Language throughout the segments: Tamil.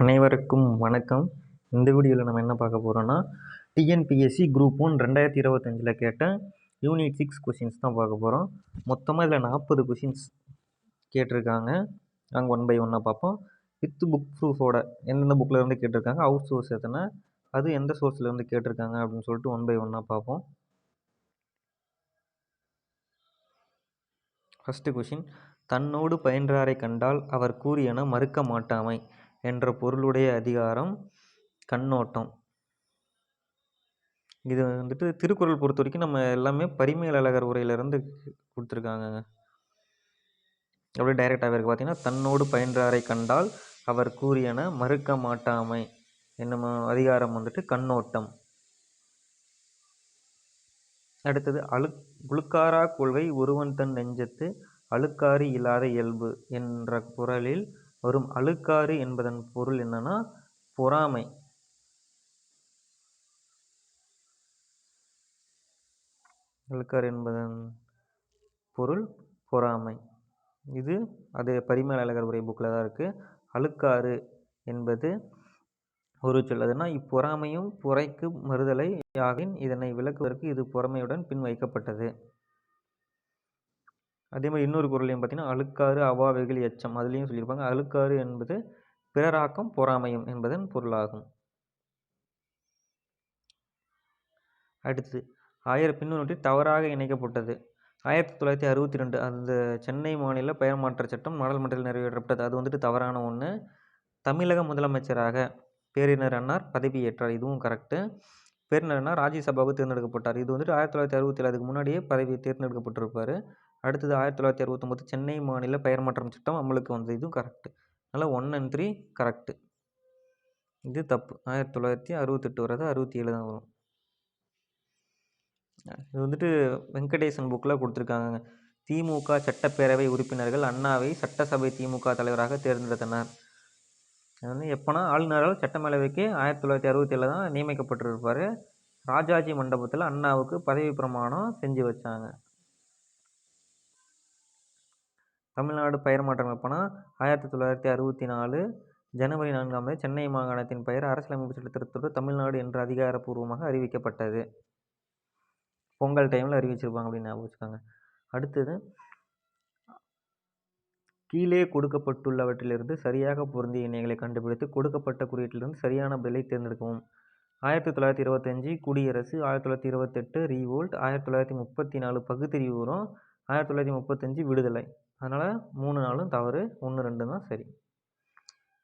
அனைவருக்கும் வணக்கம். இந்த வீடியோவில் நம்ம என்ன பார்க்க போகிறோன்னா டிஎன்பிஎஸ்சி குரூப் ஒன் ரெண்டாயிரத்தி இருபத்தஞ்சில் கேட்ட யூனிட் சிக்ஸ் கொஷின்ஸ் தான் பார்க்க போகிறோம் மொத்தமாக இதில் நாற்பது கொஷின்ஸ் கேட்டிருக்காங்க. நாங்கள் ஒன் பை ஒன்னாக பார்ப்போம். வித் புக் ப்ரூஃபோட எந்தெந்த புக்கில் இருந்து கேட்டிருக்காங்க அவுட் சோர்ஸ் எத்தனை அது எந்த சோர்ஸில் இருந்து கேட்டிருக்காங்க அப்படின்னு சொல்லிட்டு ஒன் பை ஒன்னாக பார்ப்போம். ஃபஸ்ட்டு கொஷின் தன்னோடு பயின்றாரை கண்டால் அவர் கூறியன மறுக்க மாட்டாமை. என்ற பொருளுடைய அதிகாரம் கண்ணோட்டம். இது வந்துட்டு திருக்குறள் பொறுத்த வரைக்கும் நம்ம எல்லாமே பரிமேல் அழகர் உரையிலேருந்து கொடுத்துருக்காங்க. அப்படியே டைரெக்டாகவே இருக்குது பார்த்தீங்கன்னா தன்னோடு பயின்றாரை கண்டால் அவர் கூறியன மறுக்க மாட்டாமை என்னமோ அதிகாரம் வந்துட்டு கண்ணோட்டம். அடுத்தது அழு உழுக்காரா கொள்கை ஒருவன் தன் நெஞ்சத்து அழுக்காறு இல்லாத இயல்பு என்ற குரலில் வரும் அழுக்காறு என்பதன் பொருள் என்னன்னா பொறாமை. அழுக்காறு என்பதன் பொருள் பொறாமை. இது அது பரிமேல அழகர் உரை புக்கில் தான் இருக்குது அழுக்காறு என்பது ஒரு சொல்லதுன்னா இப்பொறாமையும் புரைக்கு மறுதலை ஆகின் இதனை விளக்குவதற்கு இது பொறாமையுடன் பின் வைக்கப்பட்டது அதே மாதிரி இன்னொரு குரலையும் பார்த்திங்கன்னா அழுக்காறு அவாவைகள் எச்சம் அதுலேயும் சொல்லியிருப்பாங்க. அழுக்காறு என்பது பிறராக்கம் பொறாமையும் என்பதன் பொருளாகும். அடுத்து ஆயிரம் பின்னூற்றி தவறாக இணைக்கப்பட்டது. ஆயிரத்தி தொள்ளாயிரத்தி அறுபத்தி ரெண்டு அந்த சென்னை மாநில பெயர் மாற்ற சட்டம் நாடாளுமன்றத்தில் நிறைவேற்றப்பட்டது. அது வந்துட்டு தவறான ஒன்று தமிழக முதலமைச்சராக பேரினர் அன்னார் பதவியேற்றார். இதுவும் கரெக்டு பேரினர் அண்ணார் ராஜ்யசபாவுக்கு தேர்ந்தெடுக்கப்பட்டார். இது வந்துட்டு ஆயிரத்தி தொள்ளாயிரத்தி அறுபத்தி ஏழு அதுக்கு முன்னாடியே பதவி தேர்ந்தெடுக்கப்பட்டிருப்பார். அடுத்தது ஆயிரத்தி தொள்ளாயிரத்தி அறுபத்தொம்போது சென்னை மாநில பெயர் மாற்றம் சட்டம் அமலுக்கு வந்தது இதுவும் கரெக்டு அதனால் ஒன் அண்ட் த்ரீ கரெக்டு இது தப்பு. ஆயிரத்தி தொள்ளாயிரத்தி அறுபத்தெட்டு வராது அறுபத்தி ஏழு தான் வரும். இது வந்துட்டு வெங்கடேசன் புக்கில் கொடுத்துருக்காங்க திமுக சட்டப்பேரவை உறுப்பினர்கள் அண்ணாவை சட்டசபை திமுக தலைவராக தேர்ந்தெடுத்தனர். அது வந்து எப்போனா ஆளுநரால் சட்டமேலவைக்கு ஆயிரத்தி தொள்ளாயிரத்தி அறுபத்தி ஏழு தான் நியமிக்கப்பட்டிருப்பார். ராஜாஜி மண்டபத்தில் அண்ணாவுக்கு பதவி பிரமாணம் செஞ்சு வச்சாங்க. தமிழ்நாடு பெயர் மாற்றம் எப்போனா ஆயிரத்தி தொள்ளாயிரத்தி அறுபத்தி நாலு ஜனவரி நான்காம் தேதி சென்னை மாகாணத்தின் பெயர் அரசியலமைப்பு சட்டத்திற்கு தமிழ்நாடு என்று அதிகாரப்பூர்வமாக அறிவிக்கப்பட்டது. பொங்கல் டைமில் அறிவிச்சிருப்பாங்க அப்படின்னு ஞாபகம் வச்சுக்கோங்க. அடுத்தது கீழே கொடுக்கப்பட்டுள்ளவற்றிலிருந்து சரியாக பொருந்திய இணைகளை கண்டுபிடித்து கொடுக்கப்பட்ட குறியீட்டிலிருந்து சரியான பதிலை தேர்ந்தெடுக்கவும். ஆயிரத்தி தொள்ளாயிரத்தி இருபத்தஞ்சி குடியரசு ஆயிரத்தி தொள்ளாயிரத்தி இருபத்தெட்டு ரீவோல்ட் ஆயிரத்தி தொள்ளாயிரத்தி முப்பத்தி நாலு பகுத்தறிவு வரும் ஆயிரத்தி தொள்ளாயிரத்தி முப்பத்தஞ்சு விடுதலை. அதனால் மூணு நாளும் தவறு ஒன்று ரெண்டு தான் சரி.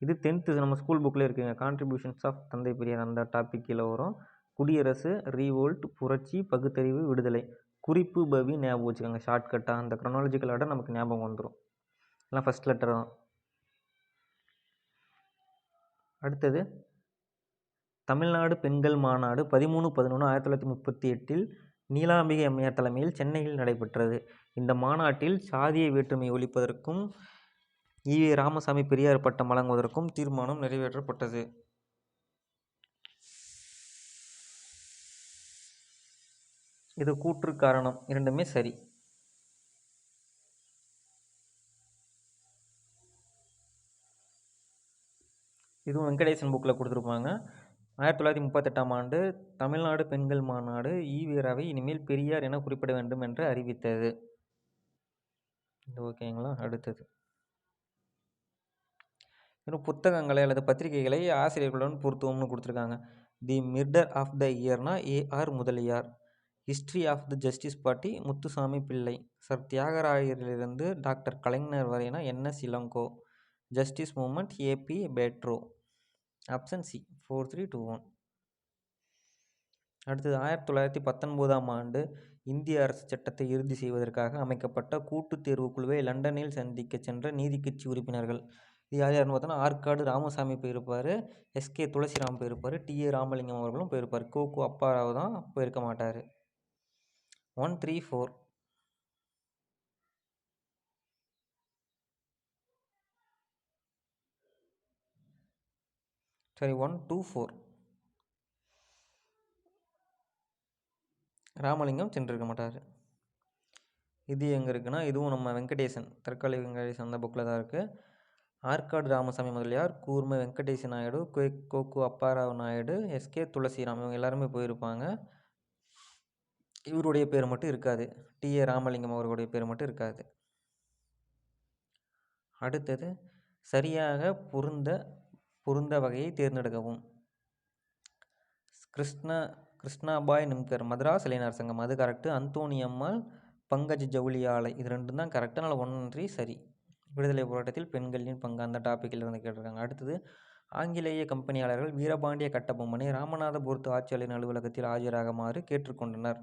இது டென்த்து நம்ம ஸ்கூல் புக்கில் இருக்குங்க. கான்ட்ரிபியூஷன்ஸ் ஆஃப் தந்தை பெரியார் அந்த டாபிக் கீழே வரும். குடியரசு ரீவோல்ட் புரட்சி பகுத்தறிவு விடுதலை. குறிப்பு பவி ஞாபகம் வச்சுக்கோங்க. ஷார்ட்கட்டாக அந்த க்ரொனாலஜிக்கல் ஆர்டர் நமக்கு ஞாபகம் வந்துடும் எல்லாம் ஃபஸ்ட் லெட்டர் தான். அடுத்தது தமிழ்நாடு பெண்கள் மாநாடு பதிமூணு பதினொன்று ஆயிரத்தி தொள்ளாயிரத்தி முப்பத்தி எட்டில் நீலாம்பிகை அம்மையார் தலைமையில் சென்னையில் நடைபெற்றது. இந்த மாநாட்டில் சாதிய வேற்றுமை ஒழிப்பதற்கும் ஈவே ராமசாமி பெரியார் பட்டம் வழங்குவதற்கும் தீர்மானம் நிறைவேற்றப்பட்டது. இது கூற்று காரணம். இரண்டுமே சரி. இதுவும் வெங்கடேசன் புக்கில் கொடுத்துருப்பாங்க. ஆயிரத்தி தொள்ளாயிரத்தி முப்பத்தெட்டாம் ஆண்டு தமிழ்நாடு பெண்கள் மாநாடு ஈவேராவை இனிமேல் பெரியார் என குறிப்பிட வேண்டும் என்று அறிவித்தது. இது ஓகேங்களா அடுத்தது. இன்னும் புத்தகங்களை அல்லது பத்திரிகைகளை ஆசிரியர்களுடன் பொருத்துவம்னு கொடுத்துருக்காங்க. The murder of the இயர்னா AR Mudaliar. History of the justice party Muthusamy Pillai. Sir தியாகராயரிலிருந்து doctor Kalaignar வரைனா NS Ilango. Justice movement AP Patro. Option C four three two one அடுத்தது ஆயிரத்தி தொள்ளாயிரத்தி பத்தொன்பதாம் ஆண்டு இந்திய அரசு சட்டத்தை இறுதி செய்வதற்காக அமைக்கப்பட்ட கூட்டுத் தேர்வுக் குழுவை லண்டனில் சந்திக்க சென்ற நீதிக்கட்சி உறுப்பினர்கள். இது யார் யாருன்னு பார்த்தோன்னா ஆற்காடு ராமசாமி போயிருப்பார் எஸ்கே துளசிராம் போயிருப்பார் டிஏ ராமலிங்கம் அவர்களும் போயிருப்பார். கோகு அப்பாராவ் தான் போயிருக்க மாட்டார். One three four. சரி ஒன் டூ ஃபோர். ராமலிங்கம் சென்றிருக்க மாட்டார். இது எங்கே இருக்குன்னா இதுவும் நம்ம வெங்கடேசன் தற்காலிக வெங்கடேசன் அந்த புக்கில் தான் இருக்குது ஆற்காடு ராமசாமி முதலியார் கூர்ம வெங்கடேச நாயுடு கே கோகு அப்பாராவ் நாயுடு எஸ்கே துளசிராம் இவங்க எல்லாருமே போயிருப்பாங்க. இவருடைய பேர் மட்டும் இருக்காது. டி ஏ ராமலிங்கம் அவர்களுடைய பேர் மட்டும் இருக்காது. அடுத்தது சரியாக பொருந்த பொருந்த வகையை தேர்ந்தெடுக்கவும். கிருஷ்ண கிருஷ்ணாபாய் நிம்கர் மதராஸ் இளைஞர் சங்கம். அது கரெக்டு அந்தோணி அம்மாள் பங்கஜ் ஜவுளி ஆலை இது ரெண்டும் தான் கரெக்டு அதனால் ஒன்றி சரி. விடுதலை போராட்டத்தில் பெண்களின் பங்கு அந்த டாப்பிக்கில் இருந்து கேட்டிருக்காங்க. அடுத்தது ஆங்கிலேய கம்பெனியாளர்கள் வீரபாண்டிய கட்டபொம்மனை ராமநாதபுரத்து ஆட்சியாளரின் அலுவலகத்தில் ஆஜராகுமாறு கேட்டுக்கொண்டனர்.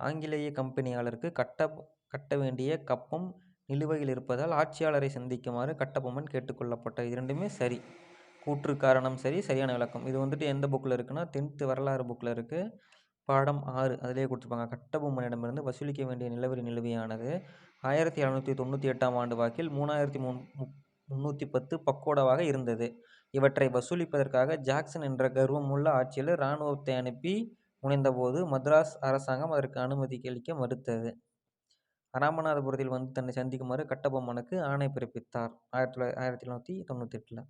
ஆங்கிலேய கம்பெனியாளருக்கு கட்ட கட்ட வேண்டிய கப்பம் நிலுவையில் இருப்பதால் ஆட்சியாளரை சந்திக்குமாறு கட்டபொம்மன் கேட்டுக்கொள்ளப்பட்டார். இது ரெண்டுமே சரி. கூற்று காரணம் சரி சரியான விளக்கம். இது வந்துட்டு எந்த புக்கில் இருக்குன்னா டென்த்து வரலாறு புக்கில் இருக்குது பாடம் ஆறு அதிலே கொடுத்துருப்பாங்க. கட்டபொம்மனிடமிருந்து வசூலிக்க வேண்டிய நிலவரி நிலுவையானது. ஆயிரத்தி எழுநூற்றி தொண்ணூற்றி எட்டாம் ஆண்டு வாக்கில் மூணாயிரத்தி முன் முந்நூற்றி பத்து பக்கோடாவாக இருந்தது. இவற்றை வசூலிப்பதற்காக ஜாக்சன் என்ற கர்வமுள்ள ஆட்சியாளர் இராணுவத்தை அனுப்பி முனைந்தபோது மദ്രാஸ் அரசாங்கம் அதற்கு அனுமதி அளிக்க மறுத்தது. ராமநாதபுரத்தில் வந்து தன்னை சந்திக்குமாறு கட்டபொம்மனுக்கு ஆணை பிறப்பித்தார். ஆயிரத்தி தொள்ளாயிரத்தி ஆயிரத்தி எழுநூற்றி தொண்ணூற்றி எட்டில்.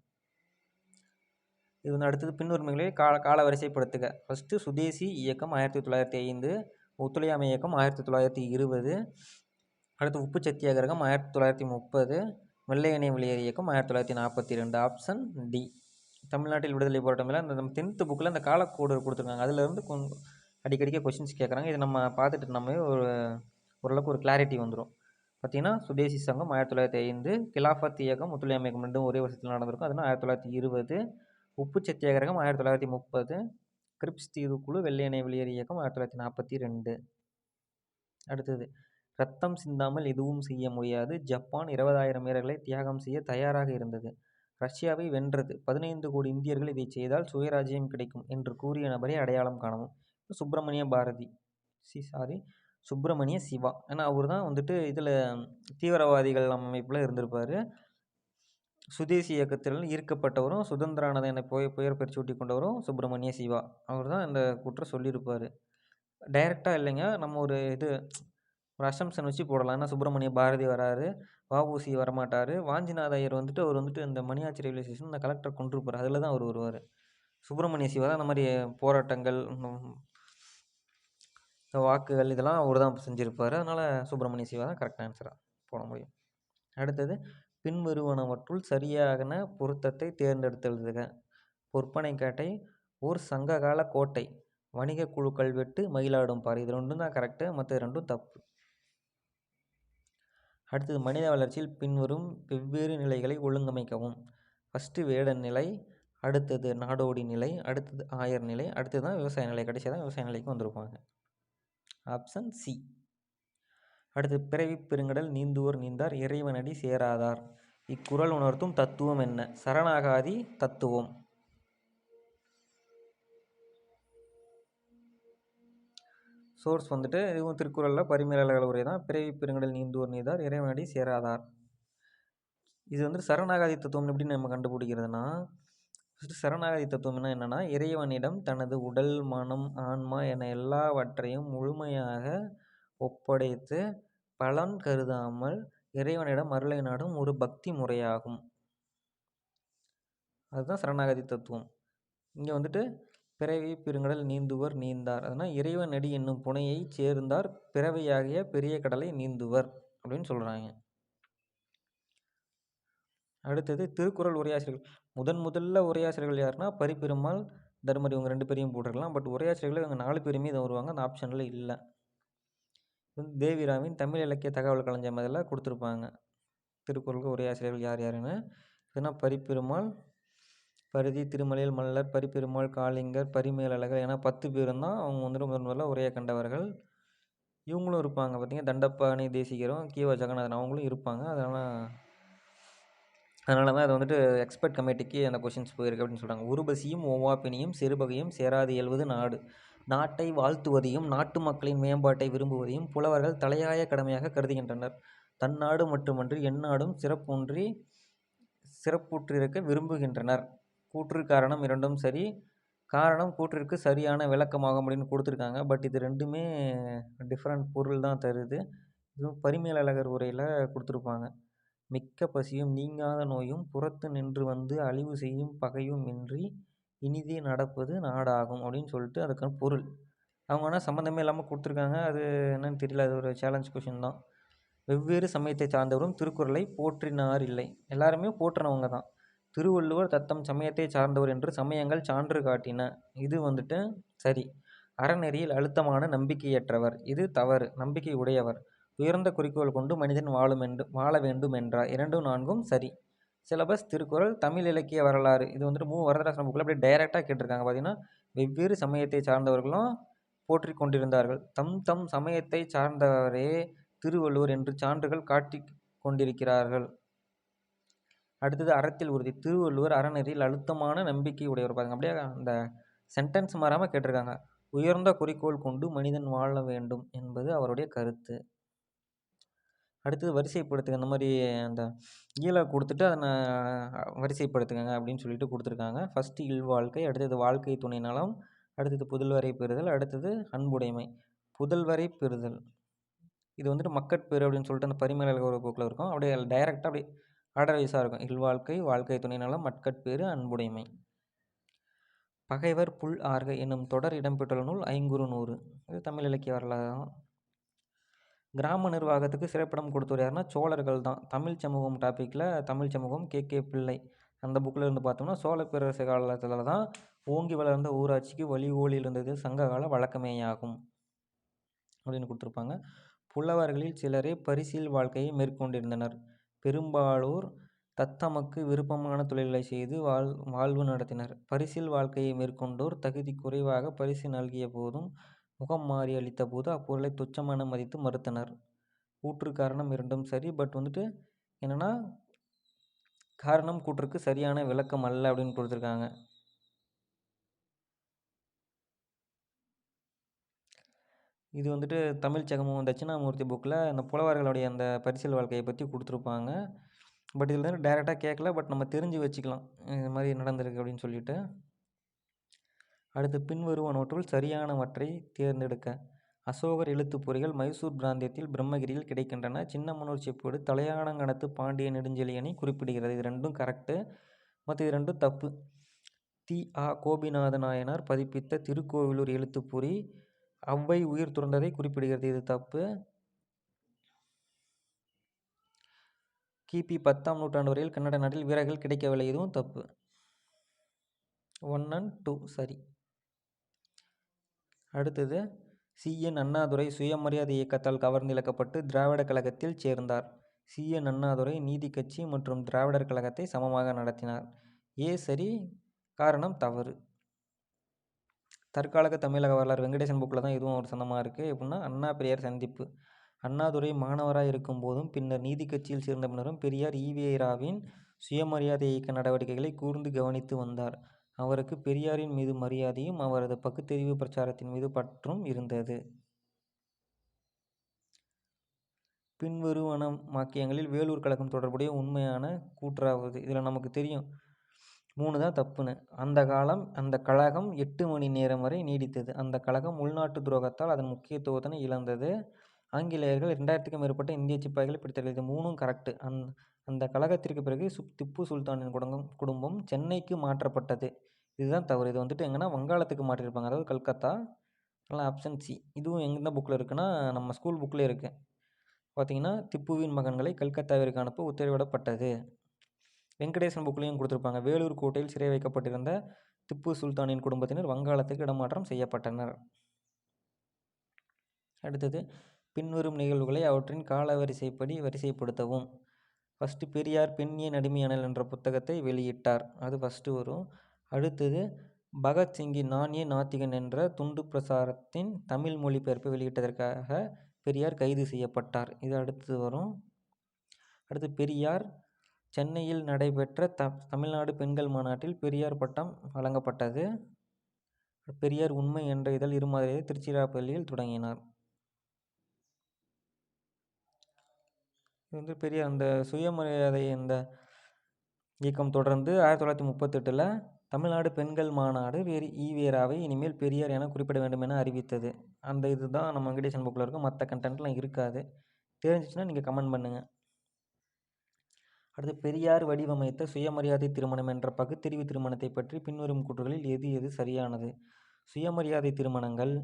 இது வந்து அடுத்தது பின்னுரிமைகளை கால கால வரிசைப்படுத்துக. ஃபஸ்ட்டு சுதேசி இயக்கம் ஆயிரத்தி தொள்ளாயிரத்தி ஐந்து ஒத்துழையாமை இயக்கம் ஆயிரத்தி தொள்ளாயிரத்தி இருபது அடுத்து உப்பு சத்தியாகிரகம் ஆயிரத்தி தொள்ளாயிரத்தி முப்பது வெள்ளை இணைய வெளியேறு இயக்கம் ஆயிரத்தி தொள்ளாயிரத்தி நாற்பத்தி ரெண்டு ஆப்ஷன் டி தமிழ்நாட்டில் விடுதலை போராட்டமில் அந்த நம்ம டென்த்து புக்கில் அந்த காலக்கோடு கொடுத்துருக்காங்க. அதிலேருந்து கொஞ்சம் அடிக்கடிக்க கொஷின்ஸ் கேட்குறாங்க இதை நம்ம பார்த்துட்டு நம்ம ஒரு ஓரளவுக்கு ஒரு கிளாரிட்டி வந்துடும் பார்த்திங்கன்னா சுதேசி சங்கம் ஆயிரத்தி தொள்ளாயிரத்தி ஐந்து கிலாஃபத் இயக்கம் ஒத்துழையாமை இயக்கம் ரெண்டும் ஒரே வருஷத்தில் நடந்திருக்கும். அதுனா ஆயிரத்தி தொள்ளாயிரத்தி இருபது உப்பு சத்தியாகிரகம் ஆயிரத்தி தொள்ளாயிரத்தி முப்பது கிரிப்ஸ் தீவுக்குழு வெள்ளை எண்ணெய் வெளியேறு இயக்கம் ஆயிரத்தி தொள்ளாயிரத்தி நாற்பத்தி ரெண்டு. அடுத்தது ரத்தம் சிந்தாமல் எதுவும் செய்ய முடியாது. ஜப்பான் இருபதாயிரம் வீரர்களை தியாகம் செய்ய தயாராக இருந்தது. ரஷ்யாவை வென்றது. பதினைந்து கோடி இந்தியர்கள் இதை செய்தால் சுயராஜ்யம் கிடைக்கும் என்று கூறிய நபரை அடையாளம் காணவும். Subramania Bharathi. C sorry Subramania Siva. ஏன்னா அவர் தான் வந்துட்டு இதில் தீவிரவாதிகள் அமைப்பில் இருந்திருப்பார். சுதேசி இயக்கத்தில் ஈர்க்கப்பட்டவரும் சுதந்திரானதை என புய புயற் பெற்று ஊட்டி கொண்டவரும் சுப்பிரமணிய சிவா. அவர் தான் இந்த குற்றம் சொல்லியிருப்பார். டைரெக்டாக இல்லைங்க நம்ம ஒரு இது ஒரு அசம்ஷன் வச்சு போடலாம். ஏன்னா சுப்பிரமணிய பாரதி வராரு வாபூசி வரமாட்டார். வாஞ்சிநாத ஐயர் வந்துட்டு அவர் வந்துட்டு இந்த மணியாச்சி ரயில்வே ஸ்டேஷன் இந்த கலெக்டர் கொண்டிருப்பார் அதில் தான் அவர் வருவார். சுப்பிரமணிய சிவா தான் அந்த மாதிரி போராட்டங்கள் வாக்குகள் இதெல்லாம் அவர் தான் செஞ்சுருப்பார். அதனால் சுப்பிரமணிய சிவா தான் கரெக்ட் ஆன்சராக போட முடியும். அடுத்தது பின்வருவனவற்றுள் சரியான பொருத்தத்தை தேர்ந்தெடுத்தெழுதுக. பொற்பனைக்கேட்டை ஓர் சங்ககால கோட்டை வணிக குழு கல்வெட்டு மயிலாடும்பாறை இது ரெண்டும் தான் கரெக்டு மற்ற ரெண்டும் தப்பு. அடுத்தது மனித வளர்ச்சியில் பின்வரும் வெவ்வேறு நிலைகளை ஒழுங்கமைக்கவும். ஃபஸ்ட்டு வேடன் நிலை அடுத்தது நாடோடி நிலை அடுத்தது ஆயர் நிலை அடுத்தது தான் விவசாய நிலை. கடைசியாக தான் விவசாய நிலைக்கு வந்திருப்பாங்க. ஆப்ஷன் சி அடுத்து பிறவி பெருங்கடல் நீந்துவோர் நீந்தார் இறைவனடி சேராதார். இக்குறள் உணர்த்தும் தத்துவம் என்ன? சரணாகாதி தத்துவம். சோர்ஸ் வந்துட்டு இதுவும் திருக்குறளில் பரிமேலழகர் உரை தான் பிறவி பெருங்கடல் நீந்துவோர் நீந்தார் இறைவனடி சேராதார். இது வந்து சரணாகாதி தத்துவம் எப்படின்னு நம்ம கண்டுபிடிக்கிறதுனா ஃபஸ்ட்டு சரணாகதி தத்துவம்னா என்னென்னா இறைவனிடம் தனது உடல் மனம் ஆன்மா என எல்லாவற்றையும் முழுமையாக ஒப்படைத்து பலன் கருதாமல் இறைவனிடம் அருளை நாடும் ஒரு பக்தி முறையாகும். அதுதான் சரணாகதி தத்துவம். இங்கே வந்துட்டு பிறவி பெருங்கடல் நீந்துவர் நீந்தார். அதனால் இறைவன் அடி என்னும் புனையை சேர்ந்தார் பிறவியாகிய பெரிய கடலை நீந்துவர். அப்படின்னு சொல்கிறாங்க அடுத்தது திருக்குறள் உரையாசிரியர்கள். முதன் முதல்ல உரையாசிரியர்கள் யாருன்னா பரிபெருமாள் தர்மர் இவங்க ரெண்டு பேரையும் போட்டுருக்கலாம். பட் உரையாசிரியர்கள் இவங்க நாலு பேருமே இதை வருவாங்க. அந்த ஆப்ஷனில் இல்லை. தேவிராவின் தமிழ் இலக்கிய தகவல் களஞ்சியம் அதில் கொடுத்துருப்பாங்க. திருக்குறளுக்கு உரையாசிரியர்கள் யார் யாருன்னு? இதுனா பரிப்பெருமாள் பரிதி திருமலையில் மல்லர் பரிப்பெருமாள் காளிங்கர் பரிமேலழகர் ஏன்னா பத்து பேரும் தான் அவங்க வந்துட்டு முதன் முதல்ல உரையை கண்டவர்கள். இவங்களும் இருப்பாங்க பார்த்திங்கன்னா தண்டப்பாணி தேசிகரும் கீவா ஜெகநாதன் அவங்களும் இருப்பாங்க. அதனால் அதனால தான் அது வந்துட்டு எக்ஸ்பர்ட் கமிட்டிக்கு அந்த கொஷின்ஸ் போயிருக்கு அப்படின்னு சொல்கிறாங்க உருபசியும் ஓவாப்பினியும் சிறுபகையும் சேராது இயல்வது நாடு. நாட்டை வாழ்த்துவதையும் நாட்டு மக்களின் மேம்பாட்டை விரும்புவதையும் புலவர்கள் தலையாய கடமையாக கருதுகின்றனர். தன்னாடு மட்டுமன்றி எந்நாடும் சிறப்புன்றி சிறப்புற்றிருக்க விரும்புகின்றனர். கூற்று காரணம் இரண்டும் சரி. காரணம் கூற்றிற்கு சரியான விளக்கமாகும் அப்படின்னு கொடுத்துருக்காங்க. பட் இது ரெண்டுமே டிஃப்ரெண்ட் பொருள் தான் தருது. இதுவும் பரிமேலழகர் உரையில் கொடுத்துருப்பாங்க. மிக்க பசியும் நீங்காத நோயும் புறத்து நின்று வந்து அழிவு செய்யும் பகையும் இன்றி இனிதே நடப்பது நாடாகும் அப்படின்னு சொல்லிட்டு அதுக்கான பொருள். அவங்க ஆனால் சம்மந்தமே இல்லாமல் கொடுத்துருக்காங்க. அது என்னன்னு தெரியல. அது ஒரு சேலஞ்ச் கொஷின் தான். வெவ்வேறு சமயத்தை சார்ந்தவரும் திருக்குறளை போற்றினார் இல்லை. எல்லாருமே போற்றினவங்க தான். திருவள்ளுவர் தத்தம் சமயத்தை சார்ந்தவர் என்று சமயங்கள் சான்று காட்டின. இது வந்துட்டு சரி. அறநெறியில் அழுத்தமான நம்பிக்கையற்றவர். இது தவறு. நம்பிக்கை உடையவர். உயர்ந்த குறிக்கோள் கொண்டு மனிதன் வாழும் என்று வாழ வேண்டும் என்றார் இரண்டும் நான்கும் சரி. சிலபஸ் திருக்குறள் தமிழ் இலக்கிய வரலாறு இது வந்துட்டு மூ வரதராசன புக்கில் அப்படியே டைரெக்டாக கேட்டிருக்காங்க. பார்த்தீங்கன்னா வெவ்வேறு சமயத்தை சார்ந்தவர்களும் போற்றி கொண்டிருந்தார்கள். தம் தம் சமயத்தை சார்ந்தவரே திருவள்ளுவர் என்று சான்றுகள் காட்டி கொண்டிருக்கிறார்கள். அடுத்தது அறத்தில் உறுதி. திருவள்ளுவர் அறநெறியில் அழுத்தமான நம்பிக்கை உடையவர். பாருங்க அப்படியே அந்த சென்டென்ஸ் மாறாமல் கேட்டிருக்காங்க. உயர்ந்த குறிக்கோள் கொண்டு மனிதன் வாழ வேண்டும் என்பது அவருடைய கருத்து. அடுத்தது வரிசைப்படுத்துங்க. இந்த மாதிரி அந்த ஈழ கொடுத்துட்டு அதை வரிசைப்படுத்துங்க அப்படின்னு சொல்லிட்டு கொடுத்துருக்காங்க. ஃபஸ்ட்டு இல் வாழ்க்கை அடுத்தது வாழ்க்கை துணை நலம் அடுத்தது புதல்வரை பெறுதல் அடுத்தது அன்புடைமை. புதல்வரை பெறுதல். இது வந்துட்டு மக்கட்பேறு அப்படின்னு சொல்லிட்டு அந்த பரிமேல ஒரு போக்கில் இருக்கும். அப்படியே டைரெக்டாக அப்படியே ஆர்டர் வைஸாக இருக்கும். இல்வாழ்க்கை வாழ்க்கை துணை நலம் மக்கட்பேறு அன்புடைமை. பகைவர் புல் ஆர்க என்னும் தொடர் இடம்பெற்றுள்ள நூல் ஐங்குறு நூறு. இது தமிழ் இலக்கிய வரலாறு. தான் கிராம நிர்வாகத்துக்கு சிறப்பிடம் கொடுத்தவர் யாருன்னா சோழர்கள் தான். தமிழ் சமூகம் டாப்பிக்கில் தமிழ் சமூகம் கே. கே. பிள்ளை. அந்த புக்கில் இருந்து பார்த்தோம்னா சோழ பேரரசு காலத்தில் தான் ஓங்கி வளர்ந்த ஊராட்சிக்கு வழி ஓலி இருந்தது. சங்ககால வழக்கமேயாகும் அப்படின்னு கொடுத்துருப்பாங்க. புலவர்களில் சிலரே பரிசில் வாழ்க்கையை மேற்கொண்டிருந்தனர். பெரும்பாலோர் தத்தமக்கு விருப்பமான தொழில்களை செய்து வாழ் வாழ்வு நடத்தினர். பரிசில் வாழ்க்கையை மேற்கொண்டோர் தகுதி குறைவாக பரிசு நல்கிய போதும் முகம் மாறி அளித்த போது அப்பொருளை துச்சமான மதித்து மறுத்தனர். கூற்று காரணம் இரண்டும் சரி பட் வந்துட்டு என்னென்னா காரணம் கூற்றுக்கு சரியான விளக்கம் அல்ல அப்படின்னு கொடுத்துருக்காங்க. இது வந்துட்டு தமிழ் சகமும் தட்சிணாமூர்த்தி புக்கில் அந்த புலவர்களுடைய அந்த பரிசில் வாழ்க்கையை பற்றி கொடுத்துருப்பாங்க. பட் இதில் வந்து டைரெக்டாக கேட்கல பட் நம்ம தெரிஞ்சு வச்சுக்கலாம். இது மாதிரி நடந்திருக்கு அப்படின்னு சொல்லிட்டு. அடுத்து பின்வருவனவற்றுள் சரியானவற்றை தேர்ந்தெடுக்க. அசோகர் எழுத்துப்பொறிகள் மைசூர் பிராந்தியத்தில் பிரம்மகிரியில் கிடைக்கின்றன. சின்னமனூர் செப்பேடு தலையானங்கணத்து பாண்டிய நெடுஞ்செழியனை குறிப்பிடுகிறது. இது ரெண்டும் கரெக்டு மற்ற இது ரெண்டும் தப்பு. தி. ஆ. கோபிநாத நாயனார் பதிப்பித்த திருக்கோவிலூர் எழுத்துப்பொறி அவ்வை உயிர் துறந்ததை குறிப்பிடுகிறது. இது தப்பு. கிபி பத்தாம் நூற்றாண்டு வரையில் கன்னட நாட்டில் வீரர்கள் கிடைக்கவில்லை. இதுவும் தப்பு. ஒன் அண்ட் டூ சரி. அடுத்தது சி. என் அண்ணாதுரை சுயமரியாதை இயக்கத்தால் கவர்ந்திழக்கப்பட்டு திராவிடர் கழகத்தில் சேர்ந்தார். சி. என் அண்ணாதுரை நீதி கட்சி மற்றும் திராவிடர் கழகத்தை சமமாக நடத்தினார். ஏ. சரி காரணம் தவறு. தற்காலக தமிழக வரலாறு வெங்கடேசன் புக்கில் தான் இதுவும் ஒரு சந்தமாக இருக்குது எப்படின்னா அண்ணா பெரியார் சந்திப்பு. அண்ணாதுரை மாணவராக இருக்கும் போதும் பின்னர் நீதி கட்சியில் சேர்ந்த பின்னரும் பெரியார் ஈவேராவின் சுயமரியாதை இயக்க நடவடிக்கைகளை கூர்ந்து கவனித்து வந்தார். அவருக்கு பெரியாரின் மீது மரியாதையும் அவரது பகுத்தறிவு பிரச்சாரத்தின் மீது பற்றும் இருந்தது. பின்வருவன வாக்கியங்களில் வேலூர் கழகம் தொடர்புடைய உண்மையான கூற்றாவது. இதில் நமக்கு தெரியும். மூணு தான் தப்புன்னு. அந்த காலம் அந்த கழகம் எட்டு மணி நேரம் வரை நீடித்தது. அந்த கழகம் உள்நாட்டு துரோகத்தால் அதன் முக்கியத்துவத்தினை இழந்தது. ஆங்கிலேயர்கள் ரெண்டாயிரத்துக்கும் மேற்பட்ட இந்திய சிப்பாய்களை பிடித்தார்கள் இது மூணும் கரெக்டு அந் அந்த கழகத்திற்கு பிறகு சுப் திப்பு சுல்தானின் குடும்பம் குடும்பம் சென்னைக்கு மாற்றப்பட்டது. இதுதான் தவறு. இது வந்துட்டு எங்கன்னா வங்காளத்துக்கு மாற்றிருப்பாங்க. அதாவது கல்கத்தா அதனால் ஆப்ஷன் சி இதுவும் எந்த புக்கில் இருக்குன்னா நம்ம ஸ்கூல் புக்கில் இருக்குது பார்த்தீங்கன்னா திப்புவின் மகன்களை கல்கத்தாவிற்கு அனுப்ப உத்தரவிடப்பட்டது. வெங்கடேசன் புக்லேயும் கொடுத்துருப்பாங்க. வேலூர் கோட்டையில் சிறை வைக்கப்பட்டிருந்த திப்பு சுல்தானின் குடும்பத்தினர் வங்காளத்துக்கு இடமாற்றம் செய்யப்பட்டனர். அடுத்தது பின்வரும் நிகழ்வுகளை அவற்றின் காலவரிசைப்படி வரிசைப்படுத்தவும். ஃபஸ்ட்டு பெரியார் பெண் ஏன் அடிமையானல் என்ற புத்தகத்தை வெளியிட்டார். அது ஃபஸ்ட்டு வரும். அடுத்தது பகத்சிங்கின் நான் ஏன் நாத்திகன் என்ற துண்டு பிரசாரத்தின் தமிழ் மொழிபெயர்ப்பை வெளியிட்டதற்காக பெரியார் கைது செய்யப்பட்டார். இது அடுத்தது வரும். அடுத்து பெரியார் சென்னையில் நடைபெற்ற த தமிழ்நாடு பெண்கள் மாநாட்டில் பெரியார் பட்டம் வழங்கப்பட்டது. பெரியார் உண்மை என்ற இதழ் இருமாதிரியை திருச்சிராப்பள்ளியில் தொடங்கினார். இது வந்து பெரிய அந்த சுயமரியாதை இந்த இயக்கம் தொடர்ந்து ஆயிரத்தி தொள்ளாயிரத்தி முப்பத்தெட்டில் தமிழ்நாடு பெண்கள் மாநாடு வேறு ஈவேராவை இனிமேல் பெரியார் என குறிப்பிட வேண்டும் என அறிவித்தது. அந்த இது தான் நம்ம வெங்கடேசன் புக்கில் இருக்கும் மற்ற கண்டென்ட்லாம் இருக்காது. தெரிஞ்சிச்சுன்னா நீங்கள் கமெண்ட் பண்ணுங்கள் அடுத்து பெரியார் வடிவமைத்த சுயமரியாதை திருமணம் என்ற பகுத்தறிவு திருமணத்தை பற்றி பின்வரும் கூற்றுகளில் எது எது சரியானது? சுயமரியாதை திருமணங்கள்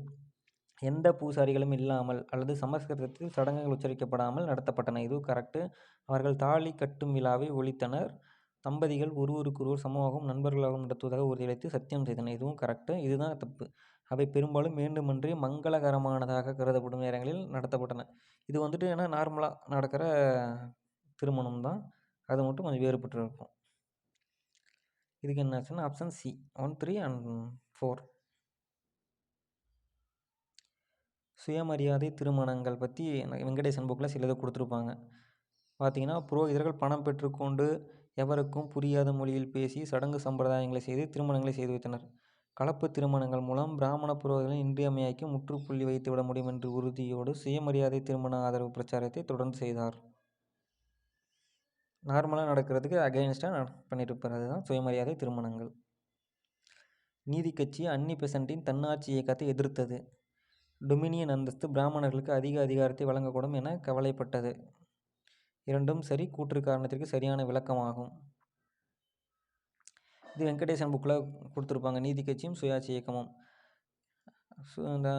எந்த பூசாரிகளும் இல்லாமல் அல்லது சமஸ்கிருதத்தில் சடங்குகள் உச்சரிக்கப்படாமல் நடத்தப்பட்டன. இது கரெக்டு அவர்கள் தாலி கட்டும் விழாவை ஒழித்தனர். தம்பதிகள் ஒருவருக்கொருவர் சமமாகவும் நண்பர்களாகவும் நடத்துவதாக உறுதியளித்து சத்தியம் செய்தனர். இதுவும் கரெக்டு இதுதான் தப்பு. அவை பெரும்பாலும் வேண்டுமென்றே மங்களகரமானதாக கருதப்படும் நேரங்களில் நடத்தப்பட்டன. இது வந்துட்டு ஏன்னா நார்மலாக நடக்கிற திருமணம் தான் அது மட்டும் கொஞ்சம் வேறுபட்டு இருக்கும் இதுக்கு என்ன ஆச்சுன்னா option C one three and four சுயமரியாதை திருமணங்கள் பற்றி வெங்கடேசன் புக்கில் சிலதை கொடுத்துருப்பாங்க. பார்த்தீங்கன்னா புரோகிதர்கள் பணம் பெற்றுக்கொண்டு எவருக்கும் புரியாத மொழியில் பேசி சடங்கு சம்பிரதாயங்களை செய்து திருமணங்களை செய்து வைத்தனர். கலப்பு திருமணங்கள் மூலம் பிராமண புரோகிதர்களின் இன்றியமையாக்கி முற்றுப்புள்ளி வைத்துவிட முடியும் என்ற உறுதியோடு சுயமரியாதை திருமண ஆதரவு பிரச்சாரத்தை தொடர்ந்து செய்தார். நார்மலாக நடக்கிறதுக்கு அகைன்ஸ்டாக பண்ணிட்டு இருப்பார் அதுதான் சுயமரியாதை திருமணங்கள். நீதி கட்சி அன்னி பெசண்டின் தன்னாட்சி இயக்கத்தை எதிர்த்தது. டொமினியன் அந்தஸ்து பிராமணர்களுக்கு அதிக அதிகாரத்தை வழங்கக்கூடும் என கவலைப்பட்டது. இரண்டும் சரி கூற்று காரணத்திற்கு சரியான விளக்கமாகும். இது வெங்கடேசன் புக்கில் கொடுத்துருப்பாங்க நீதி கட்சியும் சுயாட்சி இயக்கமும். சு இந்த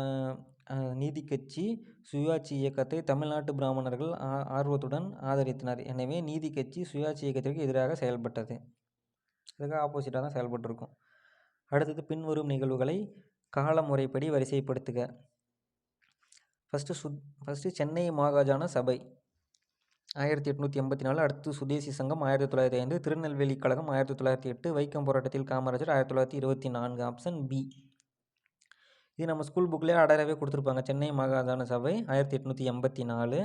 நீதி கட்சி சுயாட்சி இயக்கத்தை தமிழ்நாட்டு பிராமணர்கள் ஆ ஆர்வத்துடன் ஆதரித்தனர். எனவே நீதி கட்சி சுயாட்சி இயக்கத்திற்கு எதிராக செயல்பட்டது. அதுக்கு ஆப்போசிட்டாக தான் செயல்பட்டிருக்கும். அடுத்தது பின்வரும் நிகழ்வுகளை கால முறைப்படி வரிசைப்படுத்துக. ஃபஸ்ட்டு சுத் ஃபஸ்ட்டு சென்னை மாகாஜான சபை. ஆயிரத்தி எட்நூற்றி எண்பத்தி நாலு அடுத்து சுதேசி சங்கம் ஆயிரத்தி தொள்ளாயிரத்தி ஐந்து திருநெல்வேலி கழகம் ஆயிரத்தி தொள்ளாயிரத்தி எட்டு வைக்கம் போராட்டத்தில் காமராஜர் ஆயிரத்தி தொள்ளாயிரத்தி இருபத்தி நான்கு ஆப்ஷன் பி இது நம்ம ஸ்கூல் புக்லேயே அடரவே கொடுத்துருப்பாங்க. சென்னை மாகாஜான சபை ஆயிரத்தி எட்நூற்றி எண்பத்தி நாலு.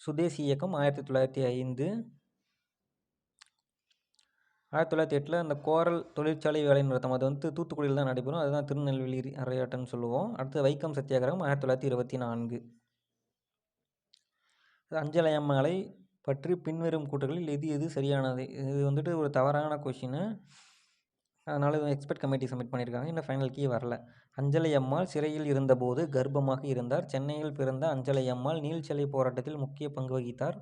சுதேசி இயக்கம் ஆயிரத்தி தொள்ளாயிரத்தி ஐந்து. ஆயிரத்தி தொள்ளாயிரத்தி எட்டில் அந்த கோரல் தொழிற்சாலை வேலை நிறுத்தம் அது வந்து தூத்துக்குடியில் தான் நடைபெறும். அதுதான் திருநெல்வேலி அரையாட்டம்னு சொல்லுவோம். அடுத்து வைக்கம் சத்தியாகிரகம் ஆயிரத்தி தொள்ளாயிரத்தி இருபத்தி நான்கு. அஞ்சலையம்மாளை பற்றி பின்வரும் கூட்டங்களில் எது எது சரியானது? இது வந்துட்டு ஒரு தவறான கொஷின்னு அதனால் இது எக்ஸ்பர்ட் கமிட்டி சப்மிட் பண்ணியிருக்காங்க. இன்னும் ஃபைனல் கீ வரல. அஞ்சலை அம்மாள் சிறையில் இருந்தபோது கர்ப்பமாக இருந்தார். சென்னையில் பிறந்த அஞ்சலை அம்மாள் நீல்ச்சலை போராட்டத்தில் முக்கிய பங்கு வகித்தார்.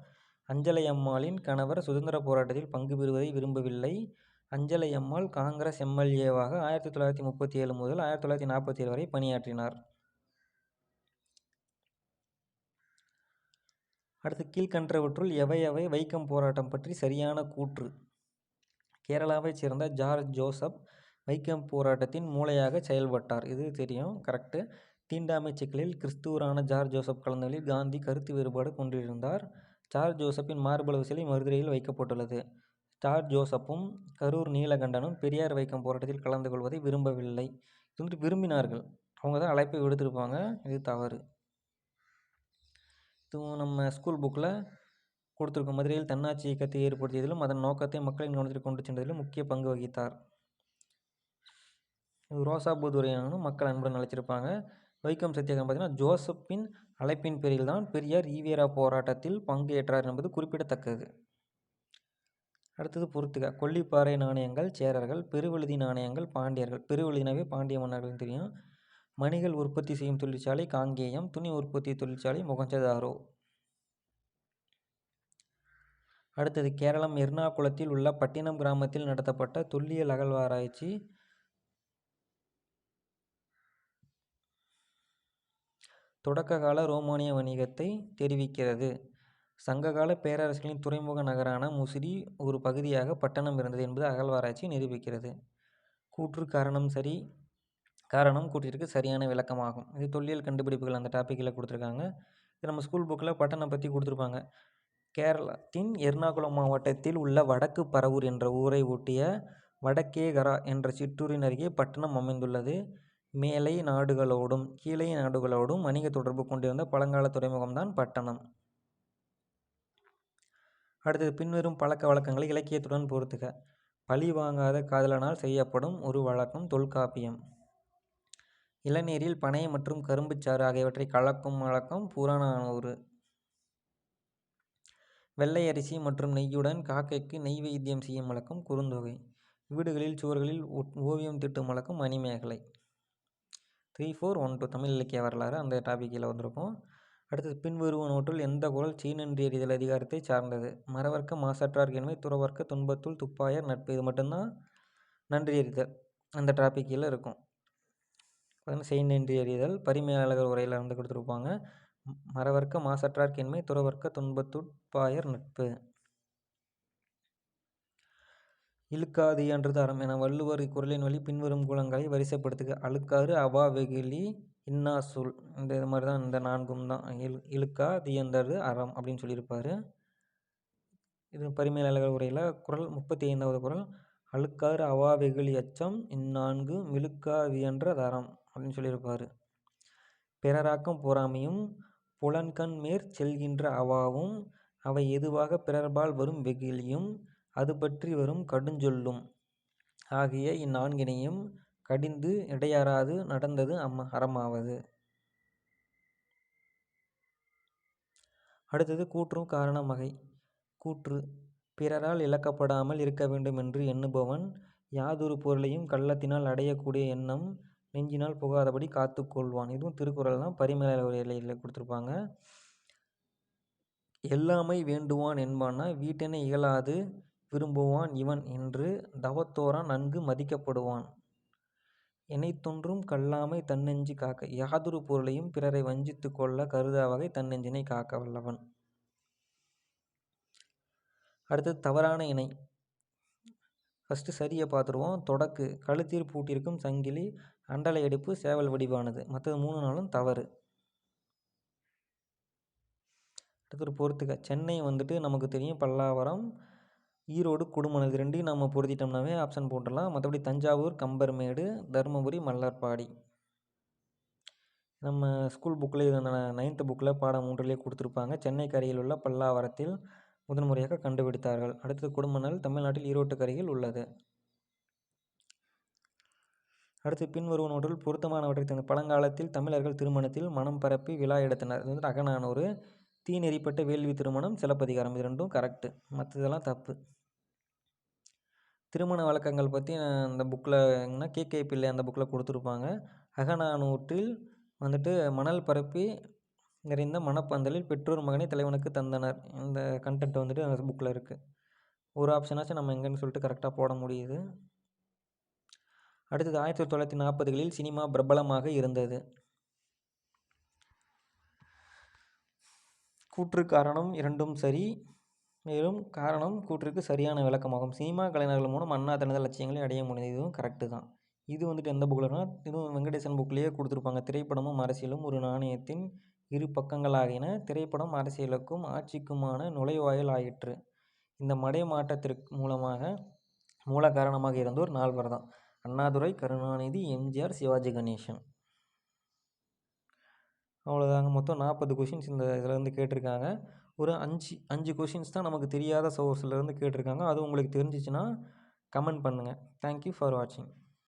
அஞ்சலை அம்மாளின் கணவர் சுதந்திர போராட்டத்தில் பங்கு பெறுவதை விரும்பவில்லை. அஞ்சலை அம்மாள் காங்கிரஸ் எம்எல்ஏவாக ஆயிரத்தி தொள்ளாயிரத்தி முப்பத்தி ஏழு முதல் ஆயிரத்தி தொள்ளாயிரத்தி நாற்பத்தி ஏழு வரை பணியாற்றினார். அடுத்து கீழ்கண்டவற்றுள் எவை எவை வைக்கம் போராட்டம் பற்றி சரியான கூற்று. கேரளாவைச் சேர்ந்த ஜார்ஜ் ஜோசப் வைக்கம் போராட்டத்தின் மூளையாக செயல்பட்டார். இது தெரியும். கரெக்டு தீண்டாமை சிக்கலில் கிறிஸ்துவரான ஜார்ஜ் ஜோசப் கலந்தகளில் காந்தி கருத்து வேறுபாடு கொண்டிருந்தார். ஸ்டார் ஜோசப்பின் மார்பளவு சிலை மதுரையில் வைக்கப்பட்டுள்ளது. ஸ்டார் ஜோசப்பும் கரூர் நீலகண்டனும் பெரியார் வைக்கம் போராட்டத்தில் கலந்து கொள்வதை விரும்பவில்லை. இது வந்துட்டு விரும்பினார்கள். அவங்க தான் அழைப்பை விடுத்திருப்பாங்க. இது தவறு. இதுவும் நம்ம ஸ்கூல் புக்கில் கொடுத்துருக்கோம் மதுரையில் தன்னாட்சி இயக்கத்தை ஏற்படுத்தியதிலும் அதன் நோக்கத்தை மக்களின் கவனத்தில் கொண்டு சென்றதிலும் முக்கிய பங்கு வகித்தார். ரோசா பூதுரையானும் மக்கள் அன்புடன் அழைச்சிருப்பாங்க வைக்கம் சத்தியாகிரம் பார்த்தீங்கன்னா ஜோசப்பின் அழைப்பின் பேரில் தான் பெரியார் ஈவேரா போராட்டத்தில் பங்கேற்றார் என்பது குறிப்பிடத்தக்கது. அடுத்தது பொறுத்துக. கொல்லிப்பாறை நாணயங்கள் சேரர்கள் பெருவழுதி நாணயங்கள் பாண்டியர்கள். பெருவழுதினாவே பாண்டிய மன்னர்கள் தெரியும். மணிகள் உற்பத்தி செய்யும் தொழிற்சாலை காங்கேயம் துணி உற்பத்தி தொழிற்சாலை முகஞ்சதாரோ. அடுத்தது கேரளம் எர்ணாகுளத்தில் உள்ள பட்டினம் கிராமத்தில் நடத்தப்பட்ட தொல்லியல் அகழ்வாராய்ச்சி தொடக்ககால ரோமானிய வணிகத்தை தெரிவிக்கிறது. சங்ககால பேரரசுகளின் துறைமுக நகரான முசிறி ஒரு பகுதியாக பட்டணம் இருந்தது என்பது அகழ்வாராய்ச்சி நிரூபிக்கிறது. கூற்று காரணம் சரி காரணம் கூட்டிற்கு சரியான விளக்கமாகும். இது தொல்லியல் கண்டுபிடிப்புகள் அந்த டாப்பிக்கில் கொடுத்துருக்காங்க. இது நம்ம ஸ்கூல் புக்கில் பட்டணம் பற்றி கொடுத்துருப்பாங்க. கேரளத்தின் எர்ணாகுளம் மாவட்டத்தில் உள்ள வடக்கு பரவூர் என்ற ஊரை ஒட்டிய வடக்கேகரா என்ற சிற்றூரின் அருகே பட்டணம் அமைந்துள்ளது. மேலை நாடுகளோடும் கீழை நாடுகளோடும் வணிக தொடர்பு கொண்டிருந்த பழங்கால துறைமுகம்தான் பட்டணம். அடுத்தது பின்வரும் பழக்க வழக்கங்களை இலக்கியத்துடன் பொறுத்துக. பழி வாங்காத காதலனால் செய்யப்படும் ஒரு வழக்கம் தொல்காப்பியம். இளநீரில் பனை மற்றும் கரும்புச்சாறு ஆகியவற்றை கலக்கும் வழக்கம் புறநானூறு வெள்ளை அரிசி மற்றும் நெய்யுடன் காக்கைக்கு நெய் வைத்தியம் செய்யும் வழக்கம் குறுந்தொகை. வீடுகளில் சுவர்களில் ஓவியம் தீட்டும் வழக்கம் Manimegalai. Three four one two Tamil இலக்கிய வரலாறு அந்த டாபிக்கில் வந்திருக்கும். அடுத்தது பின்வருவ நோட்டுள் எந்த குரல் செய்நன்றி அறிதல் அதிகாரத்தை சார்ந்தது? மறவர்க்க மாசற்றார் கேண்மை துறவர்க்க துன்பத்துள் துப்பாயர் நட்பு. இது மட்டும்தான் நன்றி எறிதல் அந்த டாபிக் கீழே இருக்கும். பார்த்தீங்கன்னா செய்நன்றி அறிதல் பரிமையாளர்கள் உரையில் வந்து கொடுத்துருப்பாங்க. மறவர்க்க மாசற்றார் கேண்மை துறவர்க்க துன்பத்துட்பாயர் நட்பு. இழுக்காது என்றது அறம் என வள்ளுவர் இக்குறளின் வழி பின்வரும் குலங்களை வரிசைப்படுத்துக. அழுக்காறு அவா வெகுலி இன்னா சொல். இந்த இது மாதிரி தான் இந்த நான்கும் தான். இழு இழுக்கா தியந்தது அறம் அப்படின்னு சொல்லியிருப்பார். இது பரிமையாளர்கள் உரையில் குறள் முப்பத்தி ஐந்தாவது குறள். அழுக்காறு அவா வெகுலி அச்சம் இந்நான்கு மிழுக்கா வியன்ற தரம் அப்படின்னு சொல்லியிருப்பார். பிறராக்கம் பொறாமையும் புலன்கண் மேற் செல்கின்ற அவாவும் அவை எதுவாக பிறர்பால் வரும் வெகுலியும் அது பற்றி வரும் கடுஞ்சொல்லும். ஆகிய இந்நான்கினையும் கடிந்து இடையறாது நடந்தது அம்ம அறமாவது. அடுத்தது கூற்றும் காரணமகை. கூற்று பிறரால் இழக்கப்படாமல் இருக்க வேண்டும் என்று எண்ணுபவன் யாதொரு பொருளையும் கள்ளத்தினால் அடையக்கூடிய எண்ணம் நெஞ்சினால் புகாதபடி காத்து கொள்வான். இதுவும் திருக்குறள் தான் பரிமேல உரையில் கொடுத்துருப்பாங்க. எல்லாமை வேண்டுவான் என்பான்னா வீட்டினை இகழாது விரும்புவான் இவன் என்று தவத்தோரான் நன்கு மதிக்கப்படுவான். எனைத்தொன்றும் கல்லாமை தன்னெஞ்சு காக்க யாதொரு பொருளையும் பிறரை வஞ்சித்து கொள்ள கருதா வகை தன்னெஞ்சினை காக்க வல்லவன். அடுத்தது தவறான இணை. ஃபஸ்ட்டு சரியை பார்த்துருவோம். தொடக்கு கழுத்தீர் பூட்டிருக்கும் சங்கிலி அண்டலை எடுப்பு சேவல் வடிவானது. மற்றது மூணு நாளும் தவறு. அடுத்தது பொறுத்துக்க சென்னை வந்துட்டு நமக்கு தெரியும் பல்லாவரம் ஈரோடு குடுமணல் இது ரெண்டையும் நம்ம பொருத்திட்டோம்னாவே ஆப்ஷன் போட்டுடலாம். மற்றபடி தஞ்சாவூர் கம்பர்மேடு தருமபுரி மல்லர்பாடி. நம்ம ஸ்கூல் புக்கில் இது நைன்த்து புக்கில் பாடம் மூன்றிலே கொடுத்துருப்பாங்க. சென்னை கரையில் உள்ள பல்லாவரத்தில் முதன்முறையாக கண்டுபிடித்தார்கள். அடுத்தது குடும்பநல் தமிழ்நாட்டில் ஈரோட்டு கரையில் உள்ளது. அடுத்து பின்வருவனவற்றில் பொருத்தமானவற்றை தந்த பழங்காலத்தில் தமிழர்கள் திருமணத்தில் மனம் பரப்பி விழா எடுத்தனர். இது வந்து அகநானூறு. தீ நெறிப்பட்ட வேள்வி திருமணம் சிலப்பதிகாரம் இது ரெண்டும் கரெக்டு மற்றதெல்லாம் தப்பு. திருமண வழக்கங்கள் பற்றி அந்த புக்கில் கே. கே. பிள்ளை அந்த புக்கில் கொடுத்துருப்பாங்க. அகநானூற்றில் வந்துட்டு மணல் பரப்பி நிறைந்த மணப்பந்தலில் பெற்றோர் மகனை தலைவனுக்கு தந்தனர். இந்த கண்டென்ட் வந்துட்டு அந்த புக்கில் இருக்குது ஒரு ஆப்ஷனாச்சும் நம்ம எங்கேன்னு சொல்லிட்டு கரெக்டாக போட முடியுது. அடுத்தது ஆயிரத்தி தொள்ளாயிரத்தி நாற்பதுகளில் சினிமா பிரபலமாக இருந்தது. கூற்று காரணம் இரண்டும் சரி. மேலும் காரணம் கூற்றுக்கு சரியான விளக்கமாகும். சினிமா கலைஞர்கள் மூலம் அண்ணா தனது லட்சியங்களை அடைய முடிந்தது இதுவும் கரெக்டு தான். இது வந்துட்டு எந்த புக்கில்னா இதுவும் வெங்கடேசன் புக்லேயே கொடுத்துருப்பாங்க. திரைப்படமும் அரசியலும் ஒரு நாணயத்தின் இரு பக்கங்களாகின திரைப்படம் அரசியலுக்கும் ஆட்சிக்குமான நுழைவாயில் ஆயிற்று. இந்த மடை மாற்றத்திற்கு மூலமாக மூல காரணமாக இருந்தோர் நால்வர் தான். அண்ணாதுரை கருணாநிதி எம்ஜிஆர் சிவாஜி கணேசன். அவ்வளோதாங்க. மொத்தம் நாற்பது கொஷின்ஸ் இந்த இதிலேருந்து கேட்டிருக்காங்க. ஒரு அஞ்சு அஞ்சு கொஷின்ஸ் தான் நமக்கு தெரியாத சோர்ஸ்லேருந்து கேட்டிருக்காங்க. அது உங்களுக்கு தெரிஞ்சிச்சுன்னா கமெண்ட் பண்ணுங்கள் தேங்க்யூ ஃபார் வாட்சிங்